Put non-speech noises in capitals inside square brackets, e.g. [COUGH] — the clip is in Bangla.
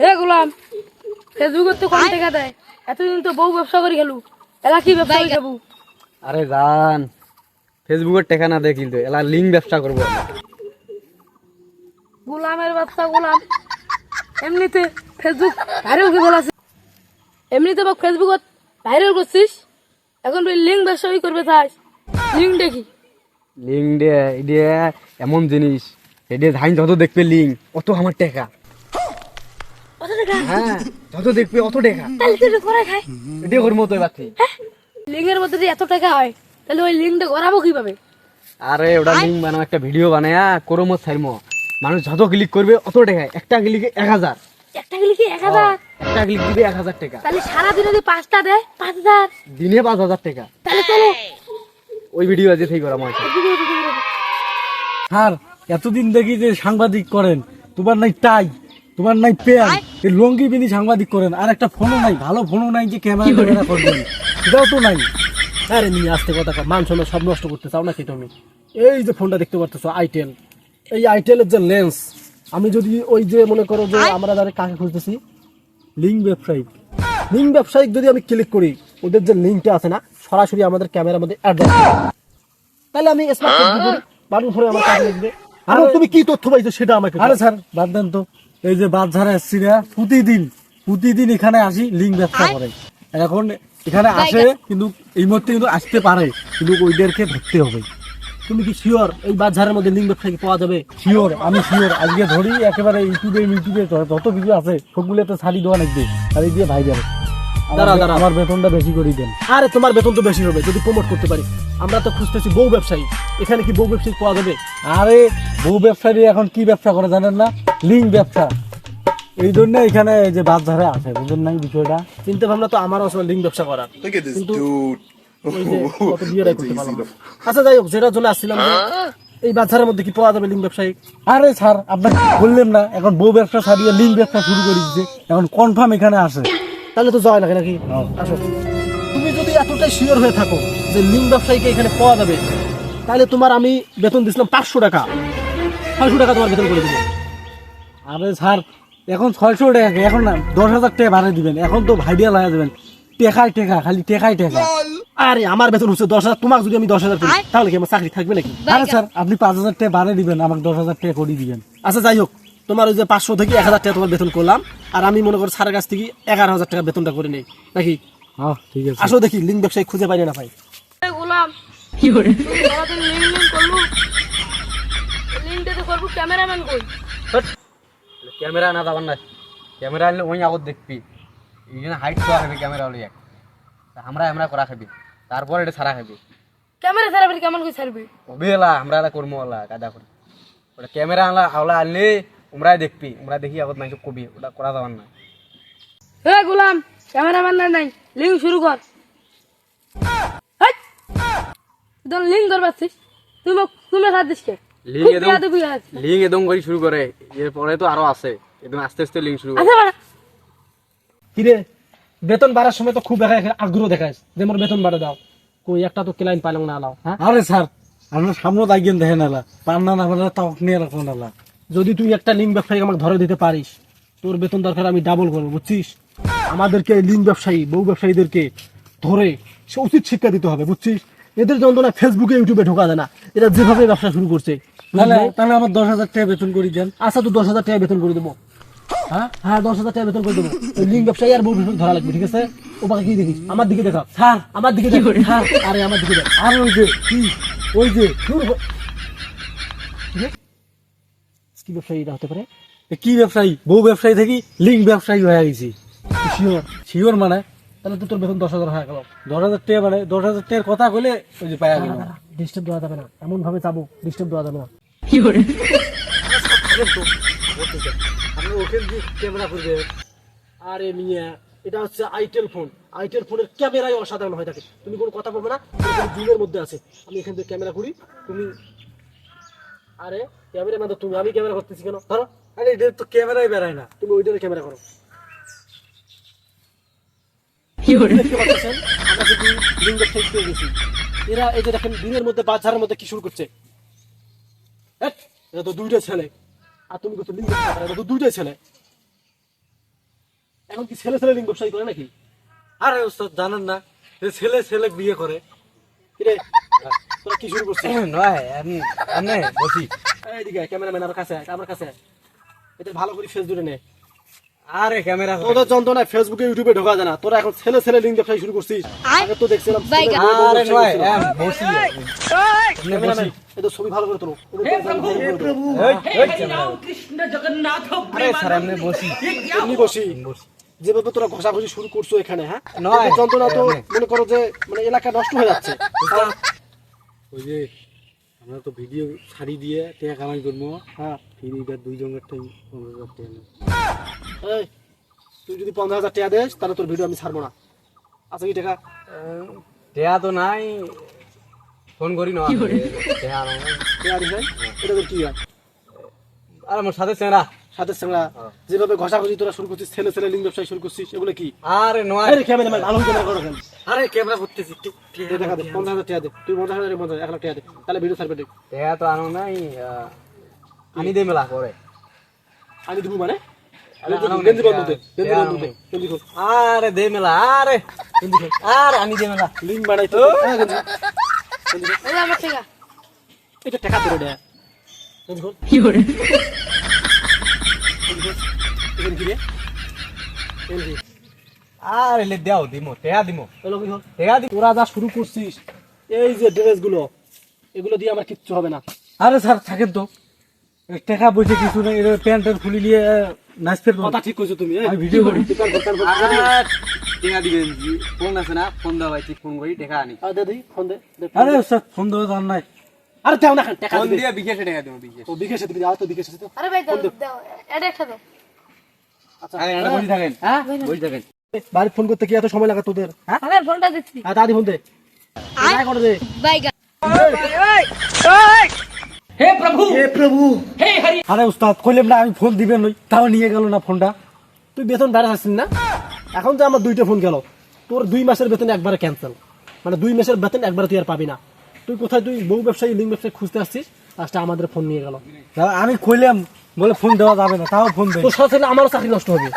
হে গোলাম ফেসবুকের তো কম টাকা দেয়। এতদিন তো বউ ব্যবসা করে গেলু এলা কি ব্যবসা করে যাব আরে গান ফেসবুকের টেকা না দেয় কিন্তু এলা লিঙ্ক ব্যবসা করব। গোলামের ব্যবসা গোলাম। এমনিতে ফেসবুক ভাইরাল করে ফেলাছে এমনিতে বা ফেসবুকত ভাইরাল করছিস? এখন তুই লিঙ্ক ব্যবসা করবে চাস লিঙ্ক দেখি লিঙ্ক দিয়ে এমন জিনিস। এটা ধান যত দেখবে লিঙ্ক অত আমার টাকা। হ্যাঁ যত দেখবে অত টেকা। তাহলে তুই করে খাই এটা করব এবার থেকে। লিঙ্কের মধ্যে যদি এত টাকা হয় তাহলে ওই লিঙ্কটা করাবো কীভাবে? আরে ওটা লিঙ্ক বানাও একটা ভিডিও বানায়া করমো ছাড়মো মানুষ যত ক্লিক করবে অত টাকা একটা ক্লিকে এক হাজার। একটা গেলে কি এক হাজার? একটা ক্লিক দিবে এক হাজার টাকা। তাহলে সারাদিনে যদি পাঁচটা দেয় পাঁচ হাজার? দিনে পাঁচ হাজার টাকা। তাহলে চলো। ওই ভিডিও আজকে থেকে করা আমার স্যার এতদিন দেখি যে সাংবাদিক করেন তোমার নাই টাই তোমার নাই প্যান এই লঙ্গি বিনি সাংবাদিক করেন আর একটা ফোনও নাই ভালো ফোনও নাই যে ক্যামেরা ক্যামেরা করবেন। সেটাও তো নাই। আরে নিয়ে আসতে কথা মান সম্মান সব নষ্ট করতে চাও নাকি তুমি? এই যে ফোনটা দেখতে পারতেছো আইটেল। এই আইটেলের যে লেন্স আমি যদি ওই যে মনে করো যে আমরা যারা কাকে খুঁজতেছি? লিঙ্ক ব্যবসায়িক। লিঙ্ক ব্যবসায়িক যদি আমি ক্লিক করি ওদের যে লিঙ্কটা আছে না সরাসরি আমাদের ক্যামেরার মধ্যে অ্যাড তাহলে আমি স্মার্টফোন করি বারণ ফোনে আমার কাজে লাগবে আর তুমি কি তথ্য পাইছো সেটা আমাকে আরে স্যার বাদ দেন তো। এই যে ঝাড়া এসছি না প্রতিদিন প্রতিদিন এখানে আসি লিঙ্ক ব্যবসা করে। এখন এখানে আসে কিন্তু এই মুহূর্তে কিন্তু আসতে পারে কিন্তু ওইদেরকে ধরতে হবে। তুমি কি শিওর এই বাজারের মধ্যে লিঙ্ক ব্যবসায়ী পাওয়া যাবে? শিওর আমি শিওর আজকে ধরি একেবারে ইউটিউবে ইউটিউবে যত কিছু আছে সবগুলোতে ছাড়ি দেওয়া লাগবে আর এই দিয়ে ভাই যাবে। দাঁড়াও, দাঁড়াও। আমার বেতনটা বেশি করে দেন। আরে তোমার বেতন তো বেশি হবে যদি প্রমোট করতে পারি। আমরা তো খুঁজতেছি বউ ব্যবসায়ী। এখানে কি বউ ব্যবসায়ী পাওয়া যাবে? আরে বউ ব্যবসায়ী এখন কি ব্যবসা করে জানেন না? লিঙ্ক ব্যবসা। এই জন্য এখানে যে বাস ধারে আছে বুঝলেন না বিষয়টা? চিন্তা ভাবনা তো আমারও আসলে লিঙ্ক ব্যবসা করার। কিন্তু। [LAUGHS] আচ্ছা যাই হোক যেটার জন্য আসছিলাম এই বাজারের মধ্যে কি পাওয়া যাবে লিঙ্ক ব্যবসায়ী আরে স্যার আপনাকে বললেন না এখন বউ ব্যবসা ছাড়িয়ে লিঙ্ক ব্যবসা শুরু করে দিচ্ছে এখন কনফার্ম এখানে আসে। তাহলে তো যাওয়া লাগে নাকি? আসো। তুমি যদি এতটাই শিওর হয়ে থাকো যে লিঙ্ক ব্যবসায়ীকে এখানে পাওয়া যাবে তাহলে তোমার আমি বেতন দিছিলাম পাঁচশো টাকা। ছয়শো টাকা তোমার বেতন করে দেবো। আরে স্যার এখন ছয়শো টাকা এখন না দশ হাজার টাকা ভাড়া দিবেন। এখন তো ভাইডিয়া লাগা দেবেন টেকায় টেকা খালি টেকায় টেকা। আরে আমার বেতন হচ্ছে দশ হাজার তোমাকে যদি আমি দশ হাজার করি তাহলে কি আমার চাকরি থাকবে নাকি? আরে স্যার আপনি পাঁচ হাজার টাকা ভাড়া দিবেন আমাকে দশ হাজার টাকা করে দিবেন। আচ্ছা যাই হোক তোমার ওই যে পাঁচশো থেকে এক হাজার টাকা তোমার বেতন করলাম আর আমি মনে করি স্যারের কাছ থেকে এগারো হাজার টাকা বেতনটা করে নেই নাকি? হ্যাঁ ঠিক আছে। আসো দেখি লিঙ্ক ব্যবসায়ী খুঁজে পাই না পাই গোলাম কি করে? লিঙ্ক লিঙ্ক লিঙ্কটা তো করব ক্যামেরাম্যান কই? ক্যামেরা না যাবার না ক্যামেরা আনলে ওই আগত দেখবি। এই জন্য হাইট করা খাবি ক্যামেরা হলে এক আমরা আমরা করা খাবি। তারপর এটা ছাড়া খাবি। ক্যামেরা ছাড়াবি কেমন করে ওবে এলা আমরা করব ওলা কাদা করে। ওটা ক্যামেরা আনলা আওলা আনলে ওমরাই দেখবি। ওমরা দেখি আগত নাই কবি ওটা করা যাবার না হে গোলাম ক্যামেরাম্যান নাই নাই লিঙ্ক শুরু কর। তোর লিঙ্ক ধর পাচ্ছিস তুমি তুমি সাথ দিস লিঙ্ক একদম করে শুরু করে এরপরে তো আরও আছে। একদম আস্তে আস্তে লিঙ্ক শুরু করে আছে কিরে বেতন বাড়ার সময় তো খুব দেখা- আগ্রহ দেখায় যে মোর বেতন বাড়ে দাও। কই একটা তো ক্লাইন্ট পাইলাম না আলাও আরে স্যার আপনার সামনে দাগিয়ে দেখেন এলা পান্না না পান্না তাও নিয়ে রাখুন এলা যদি তুই একটা লিঙ্ক ব্যবসায়ী আমাকে ধরে দিতে পারিস তোর বেতন দরকার আমি ডাবল করব বুঝছিস? আমাদেরকে লিঙ্ক ব্যবসায়ী বউ ব্যবসায়ীদেরকে ধরে সে উচিত শিক্ষা দিতে হবে বুঝছিস? এদের যন্ত্রণা ফেসবুকে ইউটিউবে ঢোকা যায় না। এরা যেভাবে ব্যবসা শুরু করছে। তাহলে তাহলে আমার দশ হাজার টাকা বেতন করে দেন। আচ্ছা তো দশ হাজার টাকা বেতন করে দেবো। হ্যাঁ? হ্যাঁ দশ হাজার টাকা বেতন করে দেবো। লিঙ্ক ব্যবসায়ী আর বউ ধরা লাগবে ঠিক আছে? ওপাকে কি দেখিস? আমার দিকে দেখা স্যার আমার দিকে দেখ। হ্যাঁ আরে আমার দিকে দেখ। আর ওই যে কি? ওই যে কি? ব্যবসায়ী এটা হতে পারে? কি ব্যবসায়ী? বউ ব্যবসায়ী থেকে লিঙ্ক ব্যবসায়ী হয়ে গেছি। শিওর শিওর মানে? তাহলে তো তোর বেতন দশ হাজার হয়ে গেল। দশ হাজার টাকা মানে দশ হাজার টাকার কথা কইলে ওই যে পায়া গেল। ডিস্টার্ব দেওয়া যাবে না। এমন ভাবে যাব ডিস্টার্ব দেওয়া যাবে না। আপনি ওকে ক্যামেরা করবে। আরে মিয়া এটা হচ্ছে আইটেল ফোন আইটেল ফোনের ক্যামেরাই অসাধারণ হয়ে থাকে তুমি কোনো কথা বলবে না জুমের মধ্যে আছে। আমি এখান থেকে ক্যামেরা করি তুমি আরে ক্যামেরা মানে তুমি আমি ক্যামেরা করতেছি কেন? ধরো আরে এটা তো ক্যামেরাই বেড়ায় না। তুমি ওইটারে ক্যামেরা করো। দেখতে পাচ্ছেন আমরা যদি লিঙ্গ ঠিক পেয়ে গেছি এরা এই যে দেখেন দিনের মধ্যে বাজারের মধ্যে কি শুরু করছে? এট, তো দুইটা ছেলে। আর তুমি কত লিঙ্গ এটা তো দুইটাই ছেলে। এখন কি ছেলে ছেলে লিঙ্গ ব্যবসায়ী করে নাকি? আরে ওস্তাদ জানেন না যে ছেলে ছেলে বিয়ে করে। কিরে? তোরা কি শুরু করছিস? [CLEARS THROAT] নয় এমনি এমনি বসি। এইদিকে ক্যামেরাম্যান আমার কাছে আমার কাছে। এটা ভালো করে ফেস দূরে নে। আরে ক্যামেরা তোদের যন্ত্রণায় ফেসবুকে ইউটিউবে ঢোকা যায় না। তোরা এখন ছেলে ছেলে লিঙ্ক শুরু করছিস। আগে তো দেখছিলাম আরে নয় বসি এটা ছবি ভালো করে তোলো। স্যার এমনি বসি। এমনি বসি। যেভাবে তোরা ঘষাঘষি শুরু করছ এখানে হ্যাঁ। যন্ত্রণা তো মনে করো যে মানে এলাকা নষ্ট হয়ে যাচ্ছে। ওই যে আমরা তো ভিডিও ছাড়ি দিয়ে টাকা কামাই করব। হ্যাঁ। ফিরিটা দুই জনের টাইম পনেরো হাজার টাকা। নেব। এই, তুই যদি পনেরো হাজার টাকা দেস তাহলে তোর ভিডিও আমি ছাড়বো না। আচ্ছা কি টাকা? টেয়া তো নাই। ফোন করি না। টেয়া। টাকা দিস এটা তোর কি হয়? আর আমার সাথে চেনা সাথে সঙ্গে যেভাবে ঘষাঘষি তোরা শুরু করছিস ছেলে ছেলে লিঙ্ক ব্যবসায় শুরু করছিস এগুলো কি? আরে নয়। আরে ক্যামেরাম্যান ভালো ক্যামেরা করো কেন আরে ক্যামেরা করতেছি। দেখা দে পঞ্চাশ হাজার টাকা দে। তুই পঞ্চাশ হাজার পঞ্চাশ এক লাখ টাকা দে। তাহলে ভিডিও ছাড়বে দেখ। টেয়া তো আনো নাই। আহ, আনি দে মেলা করে আমি দিব মানে? আরে দে মেলা আরে। আরে আনি দে মেলা। লিঙ্ক বানাই তো। হ্যাঁ, এটা টাকা কি আরে লে দাও দিমো টেয়া দিমো। টেয়া দি তোরা যা শুরু করছিস। এই যে ড্রেসগুলো এগুলো দিয়ে আমার কিচ্ছু হবে না। আরে স্যার থাকেন তো। টাকা বসে কিছু নেই এটা প্যান্ট ট্যান্ট খুলে নিয়ে নাচতে কথা ঠিক কইছো তুমি আমি ভিডিও করি। দিবেন জি ফোন আছে না? ফোন দাও ভাই ফোন করি টেকা আনি। আরে দে দিই, ফোন দে আরে দে। স্যার ফোন জান নাই। আরে দাও না টাকা ফোন দিয়ে বিকেশে টেকা দেবো বিকেশ। ও বিকেশে আর তো বিকেশে তো আরে ভাই দাও দাও এটা একটা দাও আচ্ছা। আরে এটা বসে থাকেন। হ্যাঁ? বসে থাকেন। বাড়ি ফোন করতে কি এত সময় লাগে তোদের? আমার ফোনটা দিচ্ছি। হ্যাঁ দাদি ফোন দে। টাকা করে দে। বাইগা আরে উস্তাদ কইলাম না আমি ফোন দিবেন ওই তাও নিয়ে গেল না ফোনটা তুই বেতন বেড়ে আসছিস না? এখন যে আমার দুইটা ফোন গেল। তোর দুই মাসের বেতন একবারে ক্যান্সেল মানে দুই মাসের বেতন একবারে তুই আর পাবি না। তুই কোথায় তুই বউ ব্যবসায়ী লিঙ্ক ব্যবসায়ী খুঁজতে আসছিস? লাস্টে আমাদের ফোন নিয়ে গেল। আমি কইলাম বলে ফোন দেওয়া যাবে না তাও ফোন দেয় তোর সাথে আমারও চাকরি নষ্ট হবে।